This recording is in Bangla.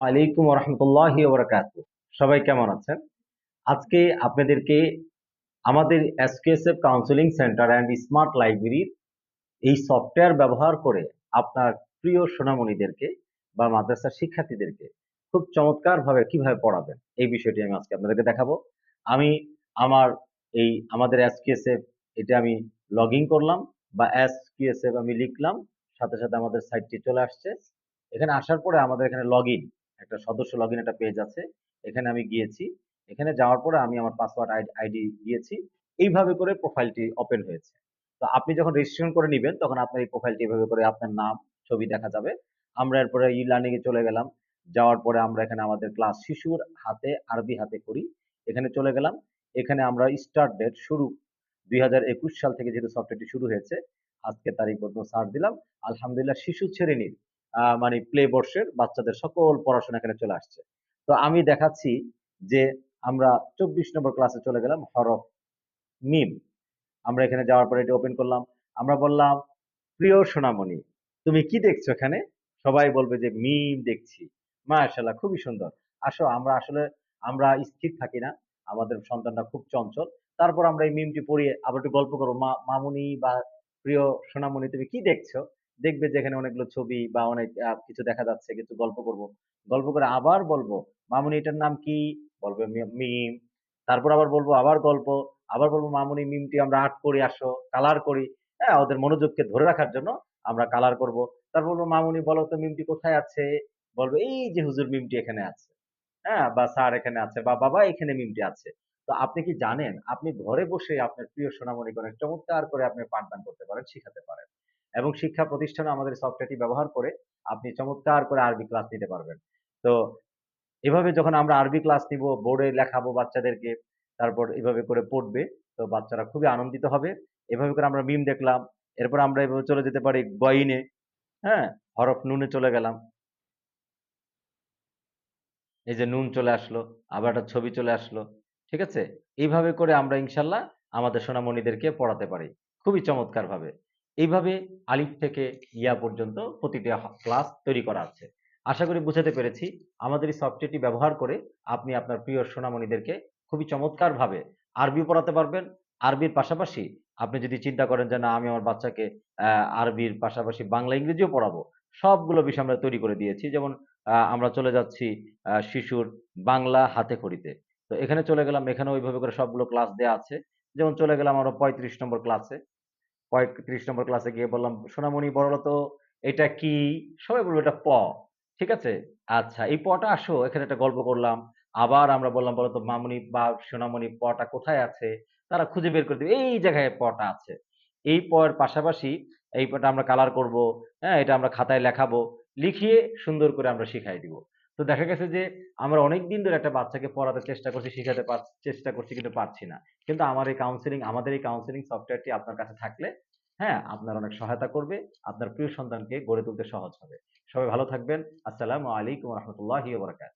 আলাইকুম রহমতুল্লাহ বরকাত সবাই কেমন আছেন? আজকে আপনাদেরকে আমাদের SKSF counselling centre and smart লাইব্রেরির এই সফটওয়্যার ব্যবহার করে আপনার প্রিয় সোনামণিদেরকে বা মাদ্রাসার শিক্ষার্থীদেরকে খুব চমৎকারভাবে কীভাবে পড়াবেন এই বিষয়টি আমি আজকে আপনাদেরকে দেখাবো। আমি আমার এই আমাদের এসকেএসএফ এটা আমি লগ করলাম বা এসকিএসএফ আমি লিখলাম, সাথে সাথে আমাদের সাইটটি চলে আসছে। এখানে আসার পরে আমাদের এখানে লগ ইন একটা সদস্য লগ একটা পেজ আছে, এখানে আমি গিয়েছি। এখানে যাওয়ার পরে আমি আমার পাসওয়ার্ড আইডি দিয়েছি। এইভাবে করে প্রোফাইলটি ওপেন হয়েছে। তো আপনি যখন রেজিস্ট্রেশন করে নেবেন, তখন আপনার এই প্রোফাইলটি এভাবে করে আপনার নাম, ছবি দেখা যাবে। আমরা এরপরে ই লার্নিং এ চলে গেলাম। যাওয়ার পরে আমরা এখানে আমাদের ক্লাস শিশুর হাতে, আরবি হাতে করি। এখানে চলে গেলাম। এখানে আমরা স্টার্ট ডেট শুরু। দুই হাজার একুশ সাল থেকে যেহেতু সফটওয়্যারটি শুরু হয়েছে, আজকে তারিখ পর্যন্ত সার দিলাম। আলহামদুলিল্লাহ শিশু ছেড়ে শ্রেণির মানে প্লে বর্ষের বাচ্চাদের সকল পড়াশোনা এখানে চলে আসছে। তো আমি দেখাচ্ছি যে আমরা চব্বিশ নম্বর ক্লাসে চলে গেলাম হরফ মিম। আমরা এখানে যাওয়ার পরে এটি ওপেন করলাম। আমরা বললাম, প্রিয় সোনামণি, তুমি কি দেখছ এখানে? সবাই বলবে যে, মিম দেখছি। মাশাল্লাহ খুবই সুন্দর। আসো, আমরা আসলে, আমরা স্থির থাকি না। আমাদের সন্তানটা খুব চঞ্চল। তারপর আমরা এই মিমটি পড়িয়ে আবার একটু গল্প করব। মা, মামুনি বা প্রিয় সোনামণি, তুমি কি দেখছ? দেখবে যেখানে অনেকগুলো ছবি বা অনেক কিছু দেখা যাচ্ছে, কিছু গল্প করব। গল্প করে আবার বলব, মামুনি, এটার নাম কি? বলবে মিম। তারপর আবার বলব, আবার গল্প। আবার বলব, মামুনি, মিমটি আমরা আর্ট করি, আসো, কালার করি। হ্যাঁ ওদের মনোযোগকে ধরে রাখার জন্য আমরা কালার করব। তারপর বলব, মামুনি, বলো তো, মিমটি কোথায় আছে? বলবে, এই যে হুজুর মিমটি এখানে আছে। হ্যাঁ বা স্যার এখানে আছে, বা বাবা এখানে মিমটি আছে। তো আপনি কি জানেন? আপনি ঘরে বসে আপনার প্রিয় সোনামণি করে চমৎকার করে আপনি পাঠদান করতে পারেন, শিখাতে পারেন। এবং শিক্ষা প্রতিষ্ঠানে আমাদের সফটওয়্যারটি ব্যবহার করে আপনি চমৎকার করে আরবি ক্লাস নিতে পারবেন। তো এভাবে যখন আমরা আরবি ক্লাস নিব বোর্ডে লেখাবো বাচ্চাদেরকে, তারপর এভাবে করে পড়বে, তো বাচ্চারা খুবই আনন্দিত হবে। এভাবে করে আমরা মিম দেখলাম, এরপর আমরা এভাবে চলে যেতে পারি গয়নে হ্যাঁ? হরফ নুনে চলে গেলাম। এই যে নুন চলে আসলো, আবার একটা ছবি চলে আসলো, ঠিক আছে? এইভাবে করে আমরা ইনশাল্লাহ আমাদের সোনামণিদেরকে পড়াতে পারি, খুবই চমৎকার ভাবে এইভাবে আলিফ থেকে ইয়া পর্যন্ত প্রতিটা ক্লাস তৈরি করা আছে। আশা করি বুঝাতে পেরেছি। আমাদের এই সফটওয়্যারটি ব্যবহার করে আপনি আপনার প্রিয় সোনামণিদেরকে খুবই চমৎকারভাবে আরবি পড়াতে পারবেন। আরবির পাশাপাশি আপনি যদি চিন্তা করেন যে না, আমি আমার বাচ্চাকে আরবির পাশাপাশি বাংলা ইংরেজিও পড়াবো, সবগুলো বিষয় আমরা তৈরি করে দিয়েছি। যেমন আমরা চলে যাচ্ছি শিশুর বাংলা হাতে খড়িতে। তো এখানে চলে গেলাম এখানে ওইভাবে করে সবগুলো ক্লাস দেওয়া আছে। যেমন চলে গেলাম আমরা পঁয়ত্রিশ নম্বর ক্লাসে পঁয়ত্রিশ নম্বর ক্লাসে গিয়ে বললাম, সোনামণি বড় তো এটা কি? সবাই বলব এটা প। ঠিক আছে? আচ্ছা এই পটা আসো, এখানে একটা গল্প করলাম। আবার আমরা বললাম, বলো তো, মামুনি বা সোনামণি পটা কোথায় আছে? তারা খুঁজে বের করে দেবে। এই জায়গায় পটা আছে। এই পয়ের পাশাপাশি এই পটা আমরা কালার করব হ্যাঁ এটা আমরা খাতায় লেখাবো, লিখিয়ে সুন্দর করে আমরা শিখাই দিব। তো দেখা গেছে যে আমরা অনেক দিন ধরে একটা বাচ্চাকে পড়াতে চেষ্টা করছি, শিখাতে চেষ্টা করছি কিন্তু পারছি না। কিন্তু আমার এই কাউন্সিলিং আমাদের এই কাউন্সিলিং সফটওয়্যারটি আপনার কাছে থাকলে হ্যাঁ আপনার অনেক সহায়তা করবে, আপনার প্রিয় সন্তানকে গড়ে তুলতে সহজ হবে। সবাই ভালো থাকবেন। আসসালামু আলাইকুম রহমতুল্লাহ বরকাত